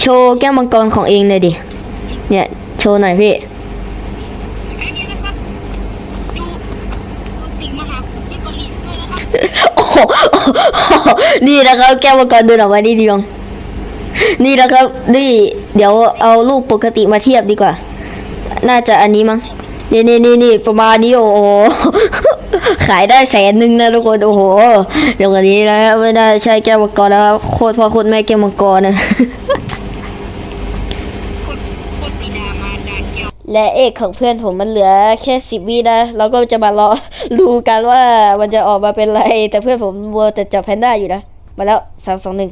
โชว์แก้วมังกรของเองเลยดิ เนี่ย โชว์หน่อยพี่อันนี้นะครับดูดูสิ่งมหาภูมิที่เกาหลีด้วยนะครับโอ้โหนี่นะครับแก้วมังกรเดินออกมาดีดียองนี่นะครับ นี่ เดี๋ยวเอารูปปกติมาเทียบดีกว่า น่าจะอันนี้มั้ง นี่นี่นี่นี่ประมาณนี้โอ้โห ขายได้แสนหนึ่งนะทุกคน โอ้โห เดี๋ยวกันนี้นะไม่ได้ใช่แก้วมังกรแล้วครับโคตรพ่อโคตรแม่แก้วมังกรนะ คนคนปีดามาดาเกียว และเอกของเพื่อนผมมันเหลือแค่สิบวินะเราก็จะมารอดูกันว่ามันจะออกมาเป็นไร แต่เพื่อนผมมัวแต่จับแพนด้าอยู่นะ มาแล้วสามสองหนึ่ง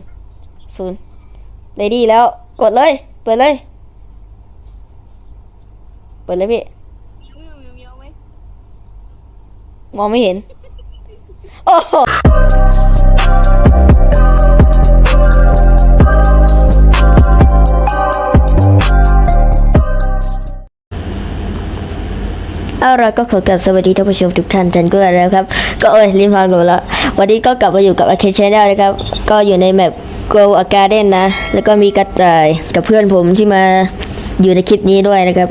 ศูนย์เรดี้แล้วกดเลย เปิดเลย เปิดเลยพี่วิววิววิวไว้มองไม่เห็น โอ้ เอาละก็ขอกลับสวัสดีท่านผู้ชมทุกท่านกันก็แล้วครับ ก็เอ้ยรีบพานกันแล้ว วันนี้ก็กลับมาอยู่กับอาเคชแนลนะครับ ก็อยู่ในแมป Go a Garden นะ แล้วก็มีกระต่ายกับเพื่อนผมที่มาอยู่ในคลิปนี้ด้วยนะครับ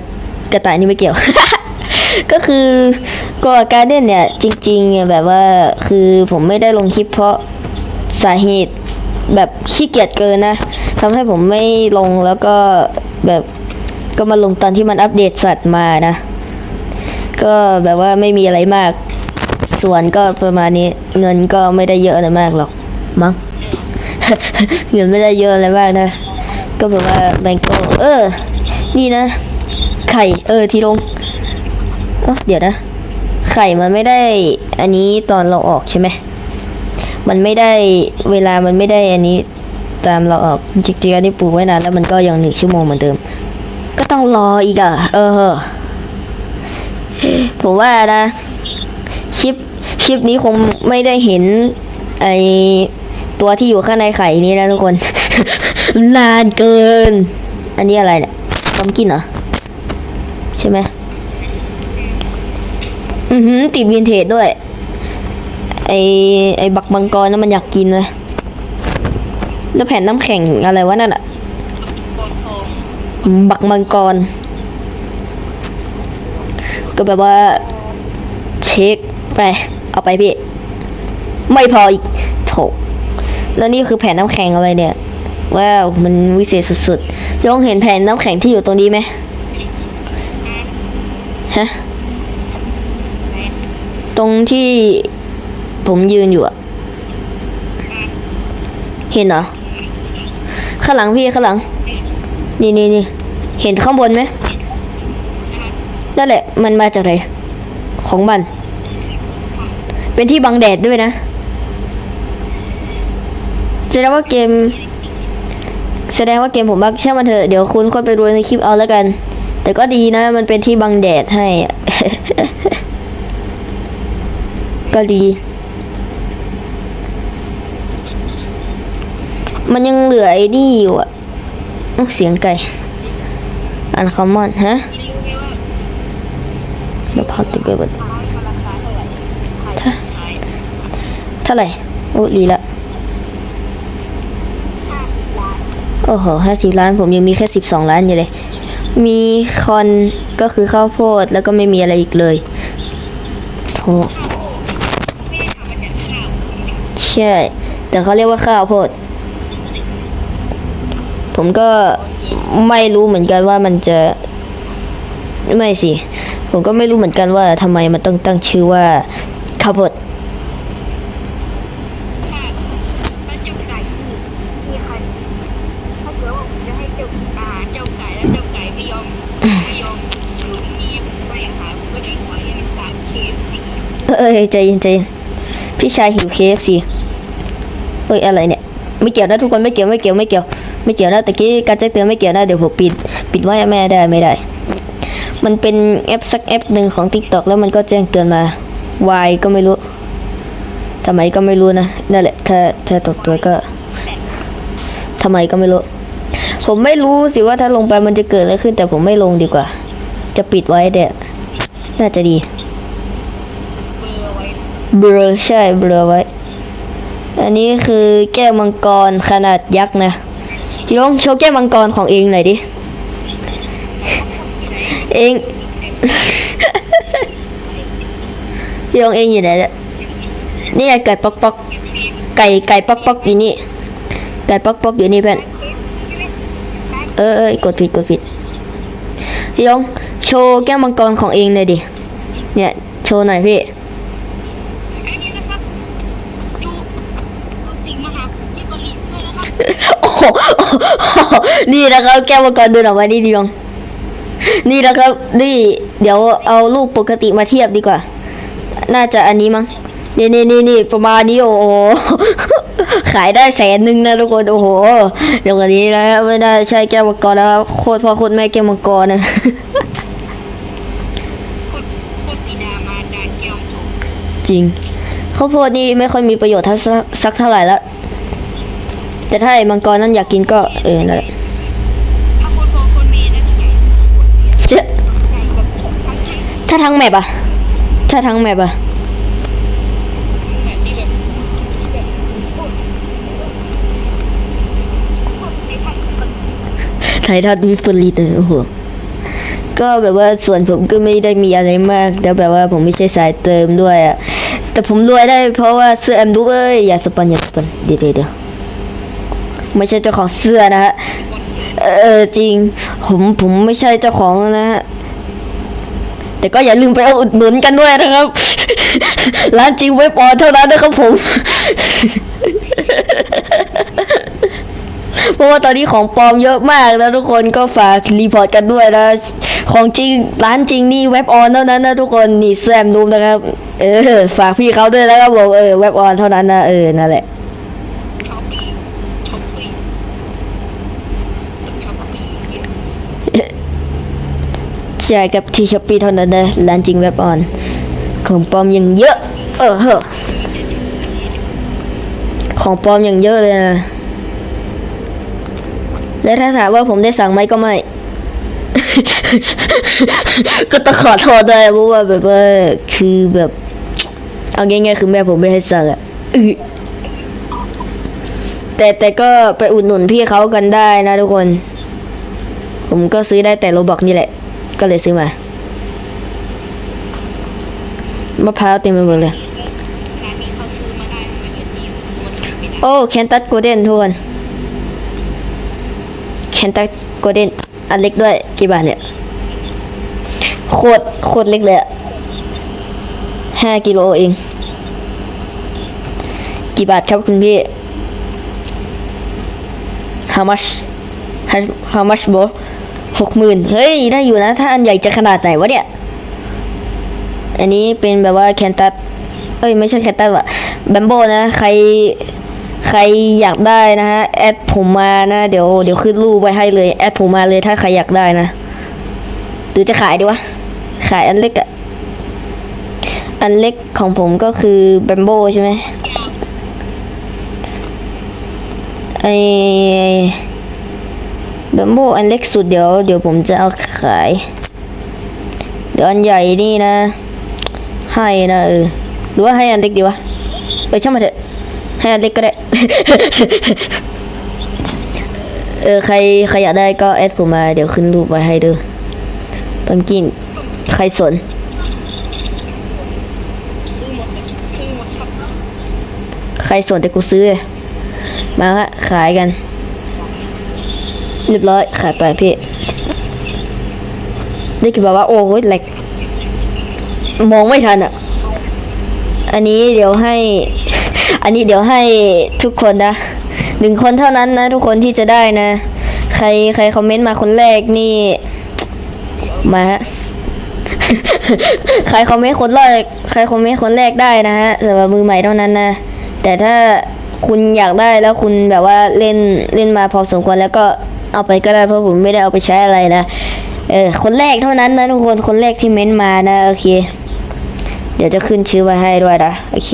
กระต่ายนี่ไม่เกี่ยว ก็คือ Go a Garden เนี่ย จริงๆเนี่ยแบบว่าคือผมไม่ได้ลงคลิปเพราะสาเหตุแบบขี้เกียจเกินนะทำให้ผมไม่ลงแล้วก็แบบก็มาลงตอนที่มันอัปเดตสัตว์มานะ ก็แบบว่าไม่มีอะไรมาก ส่วนก็ประมาณนี้ เงินก็ไม่ได้เยอะอะไรมากหรอก มั้ง เงินไม่ได้เยอะอะไรมากนะ ก็แบบว่าแบงโกเออ นี่นะ ไข่ เออ ทีลงเอ้อเดี๋ยวนะ ไข่มันไม่ได้ อันนี้ตอนเราออกใช่ไหม มันไม่ได้ เวลามันไม่ได้อันนี้ตามเราออกจริงๆอันนี้ปลูกไว้นานแล้วมันก็ยังหนึ่งชั่วโมงเหมือนเดิม ก็ต้องรออีกอะ เออ ผมว่านะคลิปคลิปนี้คงไม่ได้เห็น ไอตัวที่อยู่ข้างในไข่นี้นะทุกคน นานเกิน อันนี้อะไรเนี่ยต้มกินเหรอ ใช่ไหมอือหือติดวินเทจด้วย ไอไอบักมังกรนั่นมันอยากกินเลยแล้วแผ่นน้ำแข็งอะไรวะนั่นอะบักมังกร ก็แบบว่า เช็คไป เอาไปพี่ ไม่พออีกโถแล้วนี่คือแผ่นน้ำแข็งอะไรเนี่ย ว้าว มันวิเศษสุดๆยองเห็นแผ่นน้ำแข็งที่อยู่ตรงนี้ไหมฮะ ตรงที่ผมยืนอยู่อะเห็นเหรอ ข้างหลังพี่ข้างหลัง นี่นี่นี่ เห็นข้างบนไหม นั่นแหละ มันมาจากไหนของมัน เป็นที่บังแดดด้วยนะแสดงว่าเกม แสดงว่าเกมผมบักช่างมันเถอะเดี๋ยวคุณค่อยไปดูในคลิปเอาแล้วกัน แต่ก็ดีนะ มันเป็นที่บังแดดให้ ก็ดี มันยังเหลือไอ้นี่อยู่อะเสียงไก่อันคอมมอนฮะ นี่รู้ไหมว่า แล้ว พอติดไปหมายมันราคาเท่าไหร่ขายขายเท่าไหร่โอ้ลีละโอ้โหห้าสิบล้านผมยังมีแค่สิบสองล้านอยู่เลย มีคอนก็คือข้าวโพดแล้วก็ไม่มีอะไรอีกเลยโอ้ใช่ แต่เขาเรียกว่าข้าวโพด ผมก็ไม่รู้เหมือนกันว่ามันจะ ไม่สิ ผมก็ไม่รู้เหมือนกันว่าทำไมมันต้องตั้งชื่อว่าข้าวโพดถ้าถ้าเจ้าไก่อยู่มีใครถ้าเกิดว่าผมจะให้เจ้าอ่าเจ้าไก่แล้วเจ้าไก่ไม่ยอมไม่ยอมอยู่ที่นี่ไปหาผมก็จะขอให้มันตามเคสสี่เอ้ยใจเย็นใจเย็นพี่ชายหิวเคฟสิเอ้ยอะไรเนี่ย ไม่เกี่ยวนะทุกคนไม่เกี่ยวไม่เกี่ยวไม่เกี่ยว ไม่เกี่ยวนะตะกี้การแจ้งเตือนไม่เกี่ยวนะเดี๋ยวผมปิด ปิดไว้ไม่ได้ไม่ได้ มันเป็นแอปสักแอปหนึ่งของ TikTok แล้วมันก็แจ้งเตือนมาวายก็ไม่รู้ทำไมก็ไม่รู้นะนั่นแหละถ้าถ้าตกตัวก็ทำไมก็ไม่รู้ ผมไม่รู้สิว่าถ้าลงไปมันจะเกิดอะไรขึ้น แต่ผมไม่ลงดีกว่า จะปิดไว้เด็ดน่าจะดีเบอร์ไว้เบลอใช่เบลอไว้ อันนี้คือแก้วมังกรขนาดยักษ์นะลองโชว์แก้วมังกรของเองหน่อยดิ เองพี่ลองเองอยู่ไหนเนี่ยนี่ไงไก่ป๊อกป๊อกไก่ไก่ป๊อกป๊อกอยู่นี่ ไก่ป๊อกป๊อกอยู่นี่เพื่อนเออเออกดผิดกดผิดพี่ลองโชว์แก้วมังกรของเองเลยดิ เนี่ย โชว์หน่อยพี่อันนี้นะครับดูดูสิ่งมหาที่ผลิตด้วยนะครับโอ้โหนี่นะครับแก้วมังกรเดินออกมานี่ดิยอง นี่นะครับ นี่ เดี๋ยวเอารูปปกติมาเทียบดีกว่า น่าจะอันนี้มั้งนี่นี่นี่นี่ประมาณนี้โอ้โห ขายได้แสนหนึ่งนะทุกคนโอ้โหเดี๋ยวกันนี้นะไม่ได้ใช่แก้วมังกรแล้วโคตรพ่อโคตรแม่แก้วมังกรนะจริงข้าวโพดนี่ไม่ค่อยมีประโยชน์สักสักเท่าไหร่ละแต่ถ้าไอ้มังกรนั้นอยากกินก็เออนั่นแหละ ถ้าคนพอคนเมย์น่าจะใหญ่กว่านี้ เจ๊ะ ใหญ่แบบทั้งทั้ง ถ้าทั้งแมปอะถ้าทั้งแมปอะแบบนี้แบบแบบโอ้ยโอ้ยในทางแบบไททันวิฟเฟอรีเลยโอ้โหก็แบบว่าส่วนผมก็ไม่ได้มีอะไรมาก แล้วแบบว่าผมไม่ใช่สายเติมด้วยอะแต่ผมรวยได้เพราะว่าเสื้อแอมดูเอ้ยอย่าสปอนอย่าสปอนเดี๋ยวเดี๋ยวไม่ใช่เจ้าของเสื้อนะฮะเอเออจริง ผมผมไม่ใช่เจ้าของนะฮะ แต่ก็อย่าลืมไปเอาอุดหนุนกันด้วยนะครับ ร้านจริงไว้ปอนเท่านั้นนะครับผม เพราะว่าตอนนี้ของปลอมเยอะมากนะทุกคนก็ฝากรีพอร์ตกันด้วยนะ ของจริงร้านจริงนี่เว็บออนเท่านั้นนะทุกคนนี่แซมนูมนะครับ เออฝากพี่เขาด้วยนะครับผมเออเว็บออนเท่านั้นนะเออนั่นแหละ ช้อปปี้ช้อปปี้ต้องช้อปปี้เหี้ย ใช่กับที่ช้อปปี้เท่านั้นนะร้านจริงเว็บออน ของปลอมยังเยอะ เออเหอะของปลอมอย่างเยอะเลยนะ และถ้าถามว่าผมได้สั่งไหมก็ไม่ ก็ต้องขอโทษด้วยเพราะว่าแบบว่าคือแบบ เอาง่ายๆคือแม่ผมไม่ให้สั่งอะแต่แต่ก็ไปอุดหนุนพี่เขากันได้นะทุกคน ผมก็ซื้อได้แต่โรบอกนี่แหละ ก็เลยซื้อมามะพร้าวเต็มไปหมดเลย ร้านนี้เขาซื้อมาได้ทำไมร้านนี้ซื้อมาขายไม่ได้โอ้แคนตัสโกลเด้นทุกคนแคนตัสโกลเด้นอันเล็กด้วยกี่บาทเนี่ยโคตรโคตรเล็กเลยอะห้ากิโลเอง กี่บาทครับคุณพี่ how much How- how much bro หกหมื่นเฮ้ย ได้อยู่นะ ถ้าอันใหญ่จะขนาดไหนวะเนี่ย อันนี้เป็นแบบว่าแคนตัสเอ้ย ไม่ใช่แคนตัสว่ะแบมโบนะ ใคร ใครอยากได้นะฮะ แอดผมมานะ เดี๋ยว เดี๋ยวขึ้นรูปไว้ให้เลย แอดผมมาเลยถ้าใครอยากได้นะ หรือจะขายดีวะ ขายอันเล็กอะอันเล็กของผมก็คือแบมโบใช่ไหมไอ แบมโบอันเล็กสุดเดี๋ยวเดี๋ยวผมจะเอาขาย เดี๋ยวอันใหญ่นี่นะ ให้นะเออหรือว่าให้อันเล็กดีวะเออช่างมาเถอะให้อันเล็กก็ได้ เออใครใครอยากได้ก็แอดผมมาเดี๋ยวขึ้นรูปไว้ให้ดูปัมกินใครสนใครสนแต่กูซื้อ มาฮะขายกัน เรียบร้อยขายไปพี่ ได้กี่บอกว่าโอ้ยแหลกมองไม่ทันอะ อันนี้เดี๋ยวให้ อันนี้เดี๋ยวให้ทุกคนนะหนึ่งคนเท่านั้นนะ ทุกคนที่จะได้นะ ใครใครคอมเมนต์มาคนแรกนี่ มาฮะใครคอมเมนต์คนแรกใครคอมเมนต์คนแรกได้นะฮะสำหรับมือใหม่เท่านั้นนะ แต่ถ้าคุณอยากได้แล้วคุณแบบว่าเล่นเล่นมาพอสมควรแล้วก็ เอาไปก็ได้เพราะผมไม่ได้เอาไปใช้อะไรนะ เออ คนแรกเท่านั้นนะทุกคน คนแรกที่เม้นต์มานะ โอเค เดี๋ยวจะขึ้นชื่อไว้ให้ด้วยนะ โอเค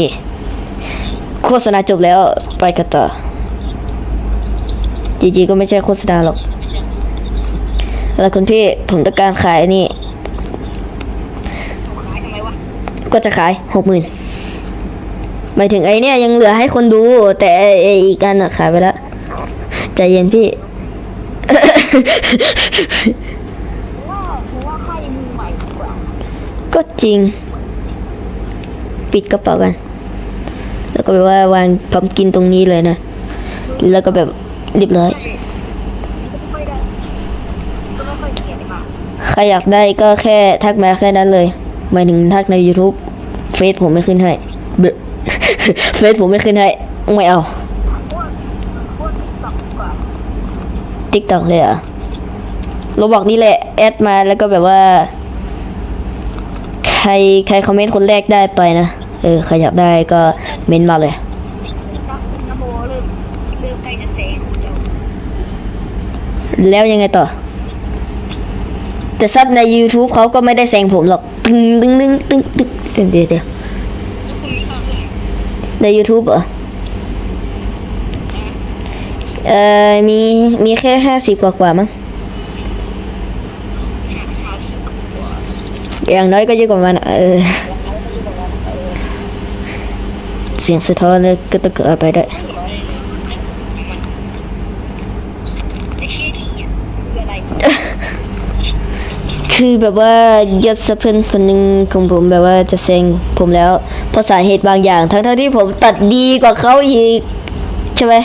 โฆษณาจบแล้ว ไปกันต่อ จริงๆก็ไม่ใช่โฆษณาหรอก แล้วคุณพี่ผมต้องการขายนี่ ก็จะขายหกหมื่นหมายถึงไอเนี่ยยังเหลือให้คนดู แต่ไอ้ไอ้อีกอันอะขายไปแล้วใจเย็นพี่ ก็จริง ปิดกระเป๋ากัน แล้วก็แบบว่าวางพัมกินตรงนี้เลยนะ แล้วก็แบบเรียบร้อยไม่ได้ก็ไม่ค่อยเขียใครอยากได้ก็แค่ทักมาแค่นั้นเลย หมายถึงทักใน YouTube เฟซผมไม่ขึ้นให้เบลอเฟซผมไม่ขึ้นให้ ไม่เอา พวกพวกติ๊กต็อกดีกว่า ติ๊กต็อกเลยเหรอะโรบอกนี่แหละแอดมาแล้วก็แบบว่า ใครใครคอมเมนต์คนแรกได้ไปนะ เออ ใครอยากได้ก็เมนต์มาเลยติ๊กต็อกคุณนโมเริ่มเริ่มใกล้จะเซ็งเจ้าแล้วยังไงต่อ แต่ซับใน YouTube เขาก็ไม่ได้แซงผมหรอก ตึงตึงตึงตึงตึงเดี๋ยวเดี๋ยวเดี๋ยวแล้วคุณมีฟังเลยใน YouTube เหรอ เอ่อมีมีแค่ห้าสิบกว่ากว่ามั้งห้าสิบกว่าอย่างน้อยก็เยอะกว่ามันอะเออแล้วเขาก็บอกว่าเออเสียงสะท้อนเลยก็ตะเกิดไปได้ไม่บอกเลยนะมันไอ้เชี่ยดีอะคืออะไรคือแบบว่ายศเพื่อนคนหนึ่งของผมแบบว่าจะเซ็งผมแล้วเพราะสาเหตุบางอย่าง ทั้งๆทที่ผมตัดดีกว่าเขาอีก ใช่ไหม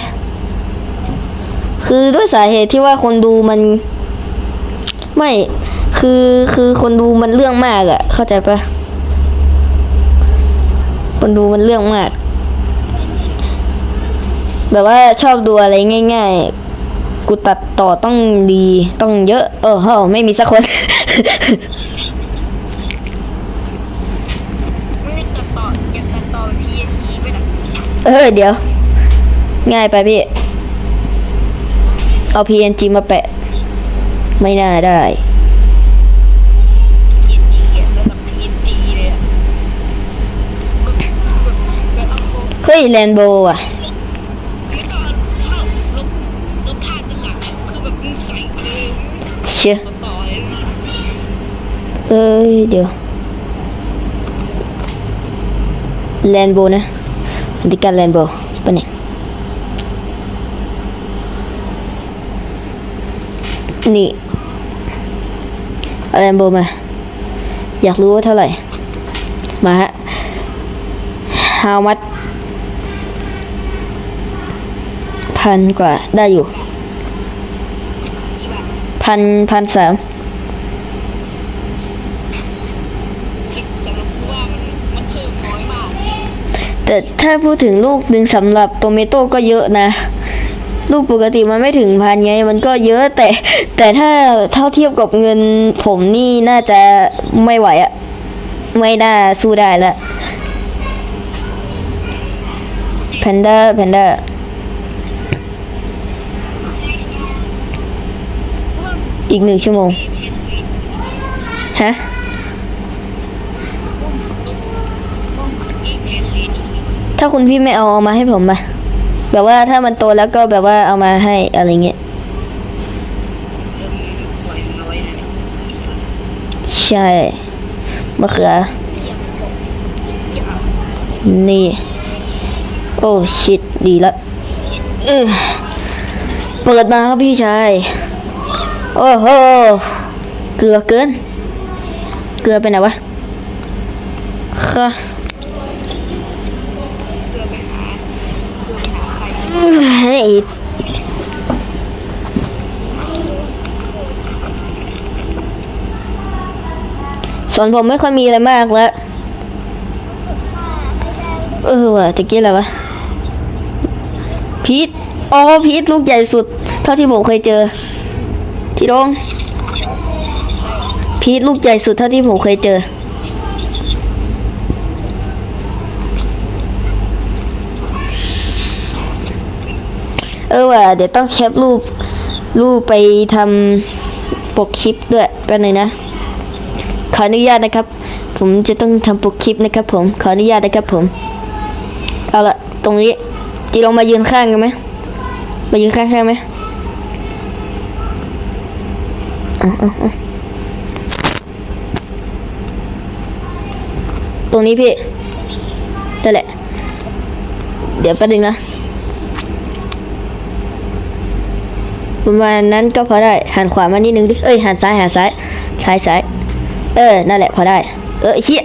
คือด้วยสาเหตุที่ว่าคนดูมัน ไม่คือคือคนดูมันเรื่องมากอะเข้าใจปะคนดูมันเรื่องมาก แบบว่าชอบดูอะไรง่าย ๆ กูตัดต่อต้องดีต้องเยอะ เออเฮ้อไม่มีสักคนไม่ได้ตัดต่อเก็บตัดต่อทีทีไม่ได้เออเดี๋ยว ง่ายไปพี่ เอา PNG มาแปะ ไม่น่าได้ทีทีอะระดับทีทีเลยอะแบบแบบเอาโคเฮ้ยแลนโบอะไม่ตอนภาพลบลบภาพด้านหลังอะคือแบบมึงใส่เลยเชื่อตัดต่อเลยนะเอ้ย เดี๋ยวแลนโบนะอันที่การแลนโบปะเนี่ย นี่อาแลนโบมา อยากรู้ว่าเท่าไหร่ มาฮะ how much พันกว่าได้อยู่ พันพันสามแต่ถ้าพูดถึงลูกหนึ่งสำหรับโตเมโต้ก็เยอะนะ ลูกปกติมันไม่ถึงพันไง มันก็เยอะแต่ แต่ถ้าเท่าเทียบกับเงินผมนี่น่าจะไม่ไหวอะไม่น่าสู้ได้ละแพนด้าแพนด้าอีกหนึ่งชั่วโมง ฮะ ถ้าคุณพี่ไม่เอาเอามาให้ผมมา แบบว่าถ้ามันโตแล้วก็แบบว่าเอามาให้อะไรเงี้ยใช่มะเขือ นี่ โอ้ชิดดีละเออเปิดมาครับพี่ชาย โอ้โห เกลือเกิน เกลือไปไหนวะค่ะ เพื่อไปหาเพื่อไปหา ส่วนผมไม่ค่อยมีอะไรมากแล้วเออว่ะตะกี้อะไรวะพีทอ๋อพีทลูกใหญ่สุด เท่าที่ผมเคยเจอ ที่โรงพีทลูกใหญ่สุดเท่าที่ผมเคยเจอ เออว่ะเดี๋ยวต้องแคปรูป รูปไปทำปกคลิปด้วยแป๊บนึงนะ ขออนุญาตนะครับ ผมจะต้องทำปกคลิปนะครับ ผม ขออนุญาตนะครับผม เอาละตรงนี้จีลองมายืนข้างกันไหมมายืนข้างข้างไหมอาเอาเอตรงนี้พี่นั่นแหละ เดี๋ยวแป๊บนึงนะ ประมาณนั้นก็พอได้หันขวามานิดนึงดิเอ้ยหันซ้ายหันซ้ายซ้ายซ้ายเออนั่นแหละพอได้ เออเฮีย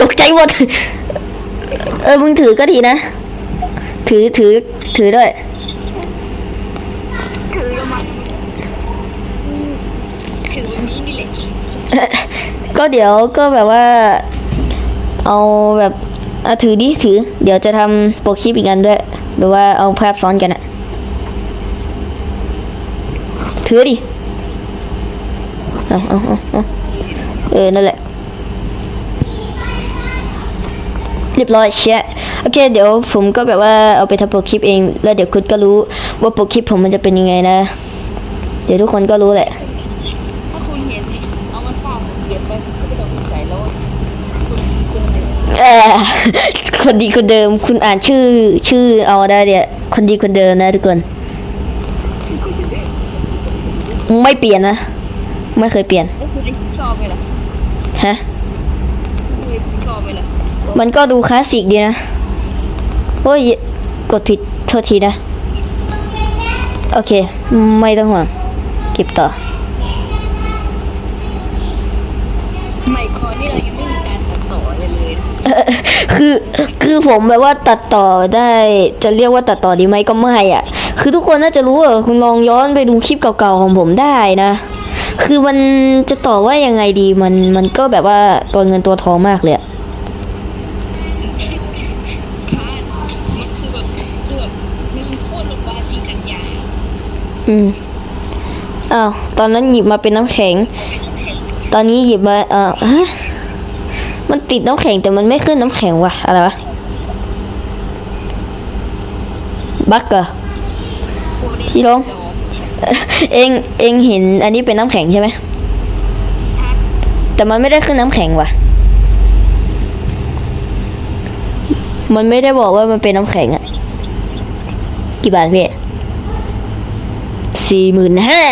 ตกใจหมดเออมึงถือก็ดีนะ ถือถือถือด้วยถือมันถือวันนี้นี่แหละก็เดี๋ยวก็แบบว่า เอาแบบเอาถือดิถือ เดี๋ยวจะทำโปรคลิปอีกอันด้วยหรือว่าเอาภาพซ้อนกันอะ ถือดิ เอาเอาเอาเอาเออ นั่นแหละ เรียบร้อยเชียโอเค เดี๋ยวผมก็แบบว่าเอาไปทำโปรคลิปเอง แล้วเดี๋ยวคุณก็รู้ว่าโปรคลิปผมมันจะเป็นยังไงนะ เดี๋ยวทุกคนก็รู้แหละ ถ้าคุณเห็นเอามาฝากผมเก็บไปผมก็ไม่ต้องสงสัยแล้วว่าคุณดีคุณหนึ่งเออคนดีคนเดิม คุณอ่านชื่อชื่อเอาได้เดี๋ยวคนดีคนเดิมนะทุกคน ไม่เปลี่ยนนะ ไม่เคยเปลี่ยนแล้วคุณได้ชอบไหมล่ะฮะคุณได้ชอบไหมล่ะมันก็ดูคลาสสิกดีนะโอ้ยกดผิดโทษทีนะ โอเค ไม่ต้องห่วงเก็บต่อสมัยก่อนนี่เรายังไม่มีการตัดต่ออะไรเลยนะเออคือคือผมแบบว่าตัดต่อได้จะเรียกว่าตัดต่อดีไหมก็ไม่อะ คือทุกคนน่าจะรู้เออคุณลองย้อนไปดูคลิปเก่าๆของผมได้นะ คือมันจะต่อว่ายังไงดีมันมันก็แบบว่าตัวเงินตัวทองมากเลยอะพาดมันคือแบบคือแบบลืมโทษลงบาสีกันยาอืมอ้าวตอนนั้นหยิบมาเป็นน้ำแข็ง ตอนนี้หยิบมาเออฮะมันติดน้ำแข็งแต่มันไม่ขึ้นน้ำแข็งว่ะอะไรวะบักเกอร์ พี่ลงเองเองเห็นอันนี้เป็นน้ำแข็งใช่ไหมแต่มันไม่ได้ขึ้นน้ำแข็งว่ะ มันไม่ได้บอกว่ามันเป็นน้ำแข็งอะกี่บาทพี่สี่หมื่นห้า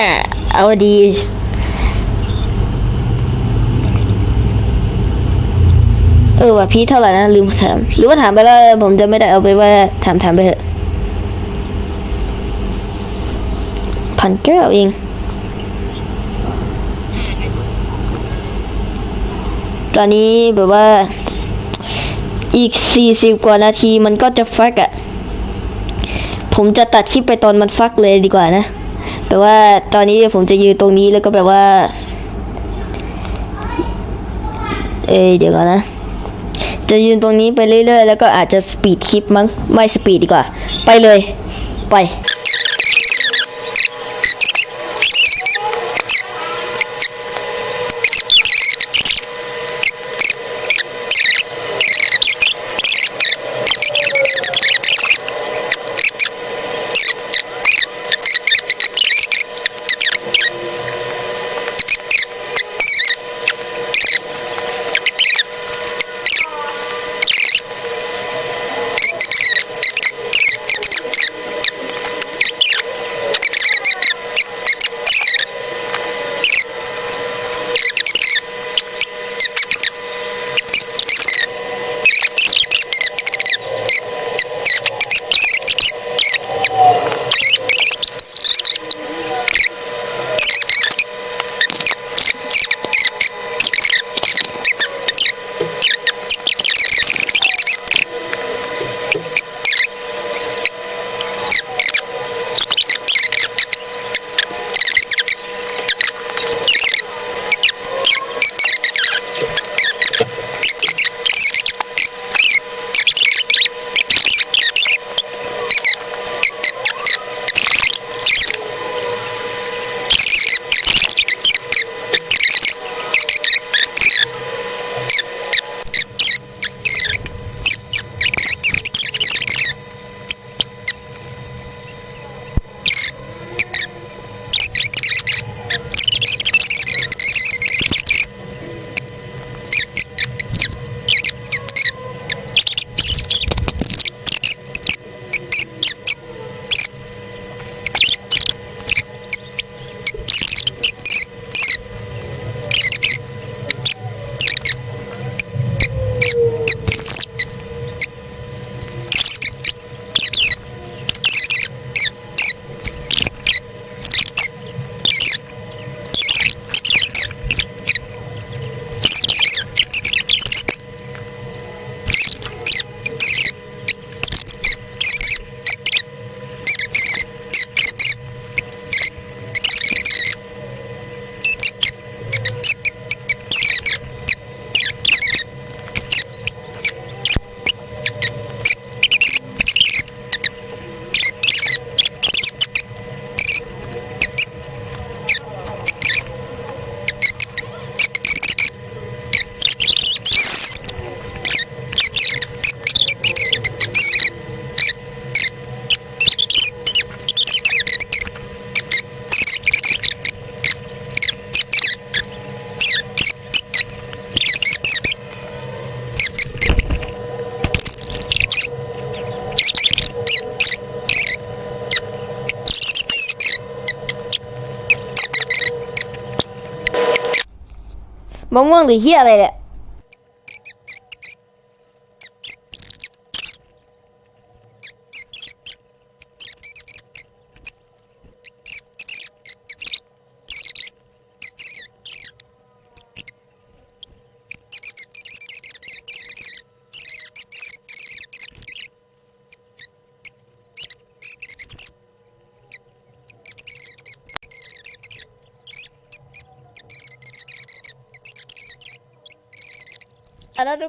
เอาดีเออว่ะพี่เท่าไหร่นะลืมถามหรือว่าถามไปแล้วผมจะไม่ได้เอาไปว่าถามถามไปเถอะ พันเก้าเอง ตอนนี้แบบว่า อีกสี่สิบกว่านาทีมันก็จะฟักอะ่ะ ผมจะตัดคลิปไปตอนมันฟักเลยดีกว่านะแบบว่าตอนนี้ผมจะยืนตรงนี้แล้วก็แบบว่า เอ้ยเดี๋ยวก่อนนะ จะยืนตรงนี้ไปเรื่อยๆ แล้วก็อาจจะสปีดคลิปมั้ง ไม่สปีดดีกว่า ไปเลย ไป มะม่วงหรือเฮียอะไรเนี่ย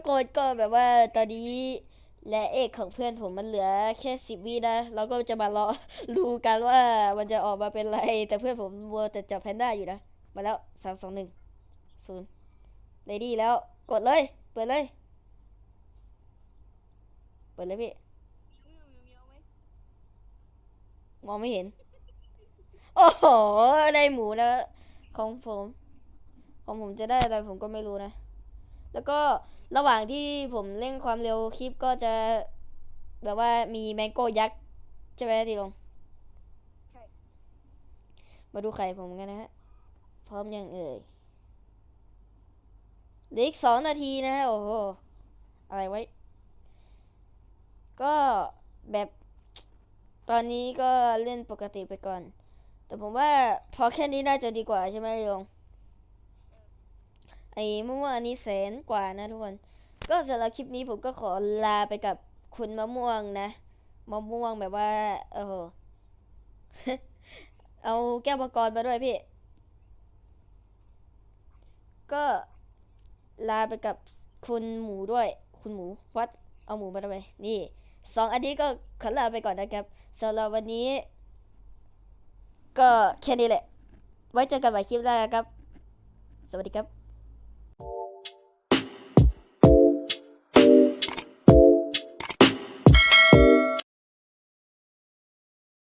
กคนก็แบบว่าตอนนี้และเอกของเพื่อนผมมันเหลือแค่สิบวินะเราก็จะมารอดูกันว่ามันจะออกมาเป็นไร แต่เพื่อนผมมัวแต่จับแพนด้าอยู่นะ มาแล้วสามสองหนึ่งศูนย์เรดี้แล้วกดเลย เปิดเลย เปิดเลยพี่ มองไม่เห็น โอ้โห ได้หมูแล้ว ของผม ของผมจะได้อะไรผมก็ไม่รู้นะ แล้วก็ระหว่างที่ผมเร่งความเร็วคลิปก็จะแบบว่ามีแมงโก้ยักษ์ใช่ไหมทีลงใช่ มาดูไข่ผมกันนะฮะ พร้อมยังเอ่ยเหลืออีกสองนาทีนะฮะ โอ้โห อะไรไว้ ก็แบบตอนนี้ก็เล่นปกติไปก่อน แต่ผมว่าพอแค่นี้น่าจะดีกว่าใช่ไหมลง ไอ้มะม่วงอันนี้แสนกว่านะทุกคน ก็สำหรับคลิปนี้ผมก็ขอลาไปกับคุณมะม่วงนะ มะม่วงแบบว่า เออเอาแก้วมังกรมาด้วยพี่ ก็ลาไปกับคุณหมูด้วย คุณหมูวัด เอาหมูมาทำไมนี่สองอันนี้ก็ขอลาไปก่อนนะครับสำหรับวันนี้ ก็แค่นี้แหละ ไว้เจอกันใหม่คลิปหน้านะครับ สวัสดีครับ